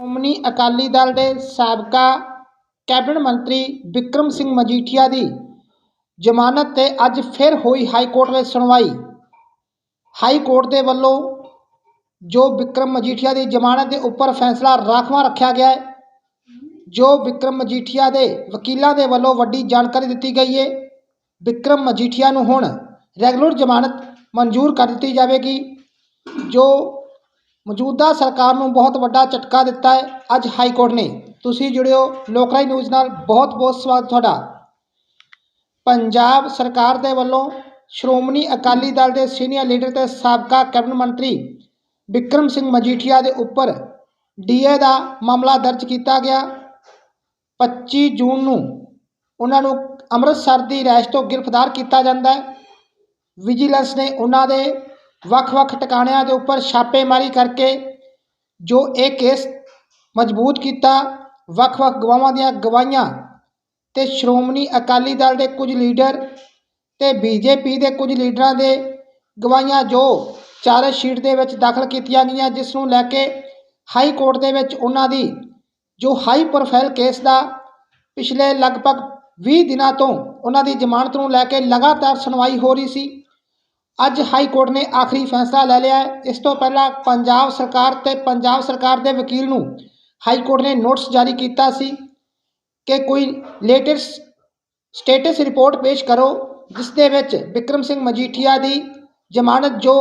ਸ਼੍ਰੋਮਣੀ ਅਕਾਲੀ ਦਲ ਦੇ ਸਾਬਕਾ ਕੈਬਨਿਟ ਮੰਤਰੀ ਬਿਕਰਮ ਸਿੰਘ ਮਜੀਠੀਆ ਦੀ ਜ਼ਮਾਨਤ 'ਤੇ ਅੱਜ ਫਿਰ ਹੋਈ ਹਾਈ ਕੋਰਟ ਵਿੱਚ ਸੁਣਵਾਈ। ਹਾਈ ਕੋਰਟ ਦੇ ਵੱਲੋਂ ਜੋ ਬਿਕਰਮ ਮਜੀਠੀਆ ਦੀ ਜ਼ਮਾਨਤ ਦੇ ਉੱਪਰ ਫੈਸਲਾ ਰਾਖਵਾਂ ਰੱਖਿਆ ਗਿਆ ਹੈ, ਜੋ ਬਿਕਰਮ ਮਜੀਠੀਆ ਦੇ ਵਕੀਲਾਂ ਦੇ ਵੱਲੋਂ ਵੱਡੀ ਜਾਣਕਾਰੀ ਦਿੱਤੀ ਗਈ ਹੈ, ਬਿਕਰਮ ਮਜੀਠੀਆ ਨੂੰ ਹੁਣ ਰੈਗੂਲਰ ਜ਼ਮਾਨਤ ਮਨਜ਼ੂਰ ਕਰ ਦਿੱਤੀ ਜਾਵੇਗੀ, ਜੋ ਮੌਜੂਦਾ ਸਰਕਾਰ ਨੂੰ ਬਹੁਤ ਵੱਡਾ ਝਟਕਾ ਦਿੱਤਾ ਹੈ ਅੱਜ ਹਾਈ ਕੋਰਟ ਨੇ। ਤੁਸੀਂ ਜੁੜਿਓ ਲੋਕਰਾਈ ਨਿਊਜ਼ ਨਾਲ। ਬਹੁਤ ਬਹੁਤ ਸਵਾਗਤ ਤੁਹਾਡਾ। ਪੰਜਾਬ ਸਰਕਾਰ ਦੇ ਵੱਲੋਂ ਸ਼੍ਰੋਮਣੀ ਅਕਾਲੀ ਦਲ ਦੇ ਸੀਨੀਅਰ ਲੀਡਰ ਤੇ ਸਾਬਕਾ ਕੈਬਨਿਟ ਮੰਤਰੀ ਬਿਕਰਮ ਸਿੰਘ ਮਜੀਠੀਆ ਦੇ ਉੱਪਰ ਡੀਏ ਦਾ ਮਾਮਲਾ ਦਰਜ ਕੀਤਾ ਗਿਆ। 25 ਜੂਨ ਨੂੰ ਉਹਨਾਂ ਨੂੰ ਅੰਮ੍ਰਿਤਸਰ ਦੀ ਰਿਹਾਇਸ਼ ਤੋਂ ਗ੍ਰਿਫਤਾਰ ਕੀਤਾ ਜਾਂਦਾ ਹੈ। ਵਿਜੀਲੈਂਸ ਨੇ ਉਹਨਾਂ ਦੇ ਵੱਖ-ਵੱਖ ਟਿਕਾਣਿਆਂ ਦੇ ਉੱਪਰ ਛਾਪੇਮਾਰੀ ਕਰਕੇ ਜੋ ਇਹ ਕੇਸ ਮਜ਼ਬੂਤ ਕੀਤਾ ਵੱਖ-ਵੱਖ ਗਵਾਹਾਂ ਦੀਆਂ ਗਵਾਹੀਆਂ ਤੇ ਸ਼੍ਰੋਮਣੀ ਅਕਾਲੀ ਦਲ ਦੇ ਕੁਝ ਲੀਡਰ ਤੇ ਬੀਜੇਪੀ ਦੇ ਕੁਝ ਲੀਡਰਾਂ ਦੇ ਗਵਾਹੀਆਂ ਜੋ ਚਾਰਜ ਸ਼ੀਟ ਦੇ ਵਿੱਚ ਦਾਖਲ ਕੀਤੀਆਂ ਗਈਆਂ, ਜਿਸ ਨੂੰ ਲੈ ਕੇ ਹਾਈ ਕੋਰਟ ਦੇ ਵਿੱਚ ਉਹਨਾਂ ਦੀ ਜੋ ਹਾਈ ਪ੍ਰੋਫਾਈਲ ਕੇਸ ਦਾ ਪਿਛਲੇ ਲਗਭਗ 20 ਦਿਨਾਂ ਤੋਂ ਉਹਨਾਂ ਦੀ ਜ਼ਮਾਨਤ ਨੂੰ ਲੈ ਕੇ ਲਗਾਤਾਰ ਸੁਣਵਾਈ ਹੋ ਰਹੀ ਸੀ। ਅੱਜ ਹਾਈ ਕੋਰਟ ਨੇ ਆਖਰੀ ਫੈਸਲਾ ਲੈ ਲਿਆ ਹੈ। ਇਸ ਤੋਂ ਪਹਿਲਾਂ ਪੰਜਾਬ ਸਰਕਾਰ ਤੇ ਪੰਜਾਬ ਸਰਕਾਰ ਦੇ ਵਕੀਲ ਨੂੰ ਹਾਈ ਕੋਰਟ ਨੇ ਨੋਟਿਸ ਜਾਰੀ ਕੀਤਾ ਸੀ ਕਿ ਕੋਈ ਲੇਟੈਸਟ ਸਟੇਟਸ ਰਿਪੋਰਟ ਪੇਸ਼ ਕਰੋ, ਜਿਸ ਦੇ ਵਿੱਚ ਬਿਕਰਮ ਸਿੰਘ ਮਜੀਠੀਆ ਦੀ ਜ਼ਮਾਨਤ ਜੋ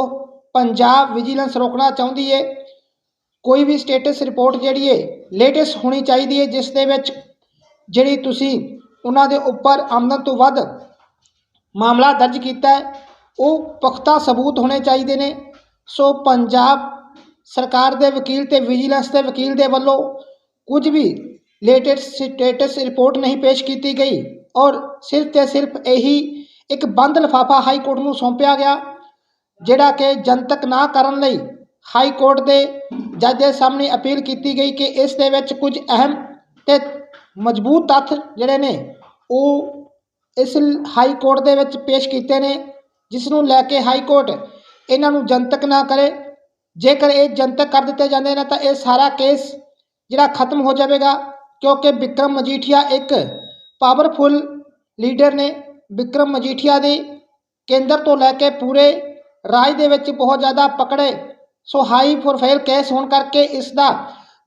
ਪੰਜਾਬ ਵਿਜੀਲੈਂਸ ਰੋਕਣਾ ਚਾਹੁੰਦੀ ਹੈ ਕੋਈ ਵੀ ਸਟੇਟਸ ਰਿਪੋਰਟ ਜਿਹੜੀ ਹੈ ਲੇਟੈਸਟ ਹੋਣੀ ਚਾਹੀਦੀ ਹੈ ਜਿਸ ਦੇ ਵਿੱਚ ਜਿਹੜੀ ਤੁਸੀਂ ਉਹਨਾਂ ਦੇ ਉੱਪਰ ਆਮਦਨ ਤੋਂ ਵੱਧ ਮਾਮਲਾ ਦਰਜ ਕੀਤਾ ਹੈ। ਉਹ ਪੁਖਤਾ ਸਬੂਤ ਹੋਣੇ ਚਾਹੀਦੇ ਨੇ। ਸੋ ਪੰਜਾਬ ਸਰਕਾਰ ਦੇ ਵਕੀਲ ਤੇ ਵਿਜੀਲੈਂਸ ਦੇ ਵਕੀਲ ਦੇ ਵੱਲੋਂ ਕੁਝ ਵੀ ਲੇਟੈਸਟ ਸਟੇਟਸ ਰਿਪੋਰਟ ਨਹੀਂ ਪੇਸ਼ ਕੀਤੀ ਗਈ ਔਰ ਸਿਰਫ ਤੇ ਸਿਰਫ ਇਹੀ ਇੱਕ ਬੰਦ ਲਿਫਾਫਾ ਹਾਈ ਕੋਰਟ ਨੂੰ ਸੌਂਪਿਆ ਗਿਆ, ਜਿਹੜਾ ਕਿ ਜਨਤਕ ਨਾ ਕਰਨ ਲਈ ਹਾਈ ਕੋਰਟ ਦੇ ਜੱਜ ਦੇ ਸਾਹਮਣੇ ਅਪੀਲ ਕੀਤੀ ਗਈ ਕਿ ਇਸ ਦੇ ਵਿੱਚ ਕੁਝ ਅਹਿਮ ਤੇ ਮਜ਼ਬੂਤ ਤੱਥ ਜਿਹੜੇ ਨੇ, ਉਹ ਇਸ ਹਾਈ ਕੋਰਟ ਦੇ ਵਿੱਚ ਪੇਸ਼ ਕੀਤੇ ਨੇ। ਜਿਸ ਨੂੰ ਲੈ ਕੇ ਹਾਈ ਕੋਰਟ ਇਹਨਾਂ ਨੂੰ ਜਨਤਕ ਨਾ ਕਰੇ। ਜੇਕਰ ਇਹ ਜਨਤਕ ਕਰ ਦਿੱਤੇ ਜਾਂਦੇ ਨੇ ਤਾਂ ਇਹ ਸਾਰਾ ਕੇਸ ਜਿਹੜਾ ਖਤਮ ਹੋ ਜਾਵੇਗਾ, ਕਿਉਂਕਿ ਵਿਕਰਮ ਮਜੀਠੀਆ ਇੱਕ ਪਾਵਰਫੁਲ ਲੀਡਰ ਨੇ। ਵਿਕਰਮ ਮਜੀਠੀਆ ਦੇ ਕੇਂਦਰ ਤੋਂ ਲੈ ਕੇ ਪੂਰੇ ਰਾਜ ਦੇ ਵਿੱਚ ਬਹੁਤ ਜ਼ਿਆਦਾ ਪਕੜੇ। ਸੋ ਹਾਈ ਪ੍ਰੋਫਾਈਲ ਕੇਸ ਹੋਣ ਕਰਕੇ ਇਸ ਦਾ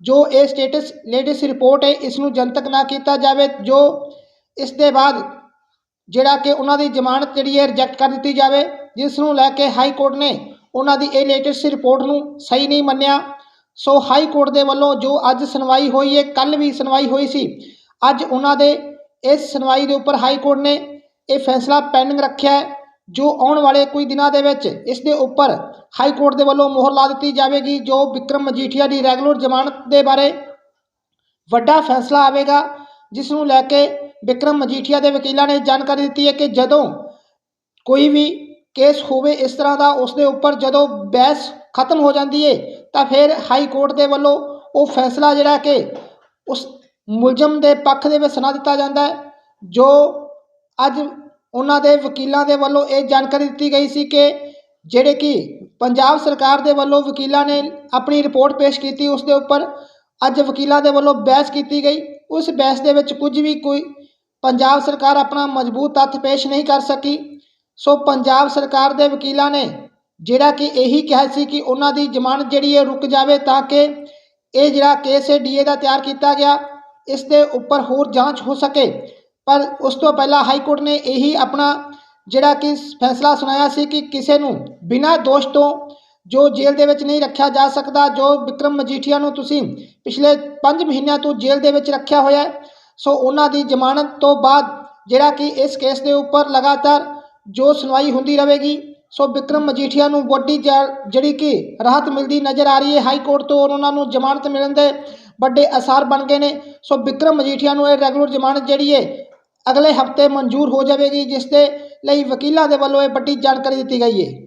ਜੋ ਇਹ ਸਟੇਟਸ ਲੇਟੈਸਟ ਰਿਪੋਰਟ ਹੈ, ਇਸ ਨੂੰ ਜਨਤਕ ਨਾ ਕੀਤਾ ਜਾਵੇ। ਜੋ ਇਸ ਦੇ ਬਾਅਦ ਜਿਹੜਾ ਕਿ ਉਹਨਾਂ ਦੀ ਜ਼ਮਾਨਤ ਜਿਹੜੀ ਹੈ ਰਿਜੈਕਟ ਕਰ ਦਿੱਤੀ ਜਾਵੇ ਜਿਸ ਨੂੰ ਲੈ ਕੇ ਹਾਈ ਕੋਰਟ ਨੇ ਉਹਨਾਂ ਦੀ ਇਹ ਲੇਟੈਸਟ ਰਿਪੋਰਟ ਨੂੰ ਸਹੀ ਨਹੀਂ ਮੰਨਿਆ। ਸੋ ਹਾਈ ਕੋਰਟ ਦੇ ਵੱਲੋਂ ਜੋ ਅੱਜ ਸੁਣਵਾਈ ਹੋਈ ਹੈ ਕੱਲ ਵੀ ਸੁਣਵਾਈ ਹੋਈ ਸੀ, ਅੱਜ ਉਹਨਾਂ ਦੇ ਇਸ ਸੁਣਵਾਈ ਦੇ ਉੱਪਰ ਹਾਈ ਕੋਰਟ ਨੇ ਇਹ ਫੈਸਲਾ ਪੈਂਡਿੰਗ ਰੱਖਿਆ ਹੈ, ਜੋ ਆਉਣ ਵਾਲੇ ਕੁਝ ਦਿਨਾਂ ਦੇ ਵਿੱਚ ਇਸ ਦੇ ਉੱਪਰ ਹਾਈ ਕੋਰਟ ਦੇ ਵੱਲੋਂ ਮੋਹਰ ਲਾ ਦਿੱਤੀ ਜਾਵੇਗੀ, ਜੋ ਵਿਕਰਮ ਮਜੀਠੀਆ ਦੀ ਰੈਗੂਲਰ ਜ਼ਮਾਨਤ ਦੇ ਬਾਰੇ ਵੱਡਾ ਫੈਸਲਾ ਆਵੇਗਾ ਜਿਸ ਨੂੰ ਲੈ ਕੇ ਵਿਕਰਮ ਮਜੀਠੀਆ ਦੇ ਵਕੀਲਾਂ ਨੇ ਜਾਣਕਾਰੀ ਦਿੱਤੀ ਹੈ ਕਿ ਜਦੋਂ ਕੋਈ ਵੀ ਕੇਸ ਹੋਵੇ ਇਸ ਤਰ੍ਹਾਂ ਦਾ ਉਸ ਦੇ ਉੱਪਰ ਜਦੋਂ ਬਹਿਸ ਖਤਮ ਹੋ ਜਾਂਦੀ ਹੈ ਤਾਂ ਫਿਰ ਹਾਈ ਕੋਰਟ ਦੇ ਵੱਲੋਂ ਉਹ ਫੈਸਲਾ ਜਿਹੜਾ ਕਿ ਉਸ ਮੁਲਜ਼ਮ ਦੇ ਪੱਖ ਦੇ ਵਿੱਚ ਸੁਣਾ ਦਿੱਤਾ ਜਾਂਦਾ ਹੈ, ਜੋ ਅੱਜ ਉਹਨਾਂ ਦੇ ਵਕੀਲਾਂ ਦੇ ਵੱਲੋਂ ਇਹ ਜਾਣਕਾਰੀ ਦਿੱਤੀ ਗਈ ਸੀ ਕਿ ਜਿਹੜੇ ਕਿ ਪੰਜਾਬ ਸਰਕਾਰ ਦੇ ਵੱਲੋਂ ਵਕੀਲਾਂ ਨੇ ਆਪਣੀ ਰਿਪੋਰਟ ਪੇਸ਼ ਕੀਤੀ ਉਸ ਦੇ ਉੱਪਰ ਅੱਜ ਵਕੀਲਾਂ ਦੇ ਵੱਲੋਂ ਬਹਿਸ ਕੀਤੀ ਗਈ। ਉਸ ਬਹਿਸ ਦੇ ਵਿੱਚ ਕੁਝ ਵੀ ਕੋਈ ਪੰਜਾਬ ਸਰਕਾਰ ਆਪਣਾ ਮਜ਼ਬੂਤ ਤੱਥ ਪੇਸ਼ ਨਹੀਂ ਕਰ ਸਕੀ। ਸੋ ਪੰਜਾਬ ਸਰਕਾਰ ਦੇ ਵਕੀਲਾਂ ਨੇ ਜਿਹੜਾ ਕਿ ਇਹੀ ਕਿਹਾ ਸੀ ਕਿ ਉਹਨਾਂ ਦੀ ਜ਼ਮਾਨਤ ਜਿਹੜੀ ਹੈ ਰੁਕ ਜਾਵੇ ਤਾਂ ਕਿ ਇਹ ਜਿਹੜਾ ਕੇਸ ਹੈ ਡੀਏ ਦਾ ਤਿਆਰ ਕੀਤਾ ਗਿਆ, ਇਸ ਦੇ ਉੱਪਰ ਹੋਰ ਜਾਂਚ ਹੋ ਸਕੇ। ਪਰ ਉਸ ਤੋਂ ਪਹਿਲਾਂ ਹਾਈ ਕੋਰਟ ਨੇ ਇਹੀ ਆਪਣਾ ਜਿਹੜਾ ਕਿ ਫੈਸਲਾ ਸੁਣਾਇਆ ਸੀ ਕਿ ਕਿਸੇ ਨੂੰ ਬਿਨਾਂ ਦੋਸ਼ ਤੋਂ ਜੋ ਜੇਲ੍ਹ ਦੇ ਵਿੱਚ ਨਹੀਂ ਰੱਖਿਆ ਜਾ ਸਕਦਾ, ਜੋ ਵਿਕਰਮ ਮਜੀਠੀਆ ਨੂੰ ਤੁਸੀਂ ਪਿਛਲੇ 5 ਮਹੀਨਿਆਂ ਤੋਂ ਜੇਲ੍ਹ ਦੇ ਵਿੱਚ ਰੱਖਿਆ ਹੋਇਆ ਹੈ ਸੋ ਉਹਨਾਂ ਦੀ ਜ਼ਮਾਨਤ ਤੋਂ ਬਾਅਦ ਜਿਹੜਾ ਕਿ ਇਸ ਕੇਸ ਦੇ ਉੱਪਰ ਲਗਾਤਾਰ ਜੋ ਸੁਣਵਾਈ ਹੁੰਦੀ ਰਹੇਗੀ, ਸੋ ਵਿਕਰਮ ਮਜੀਠੀਆ ਨੂੰ ਵੱਡੀ ਜਿਹੜੀ ਕਿ ਰਾਹਤ ਮਿਲਦੀ ਨਜ਼ਰ ਆ ਰਹੀ ਹੈ ਹਾਈ ਕੋਰਟ ਤੋਂ ਉਹਨਾਂ ਨੂੰ ਜ਼ਮਾਨਤ ਮਿਲਣ ਦੇ ਵੱਡੇ ਅਸਾਰ ਬਣ ਗਏ ਨੇ। ਸੋ ਵਿਕਰਮ ਮਜੀਠੀਆ ਨੂੰ ਇਹ ਰੈਗੂਲਰ ਜ਼ਮਾਨਤ ਜਿਹੜੀ ਹੈ ਅਗਲੇ ਹਫ਼ਤੇ ਮਨਜ਼ੂਰ ਹੋ ਜਾਵੇਗੀ, ਜਿਸ ਦੇ ਲਈ ਵਕੀਲਾਂ ਦੇ ਵੱਲੋਂ ਇਹ ਵੱਡੀ ਜਾਣਕਾਰੀ ਦਿੱਤੀ ਗਈ ਹੈ।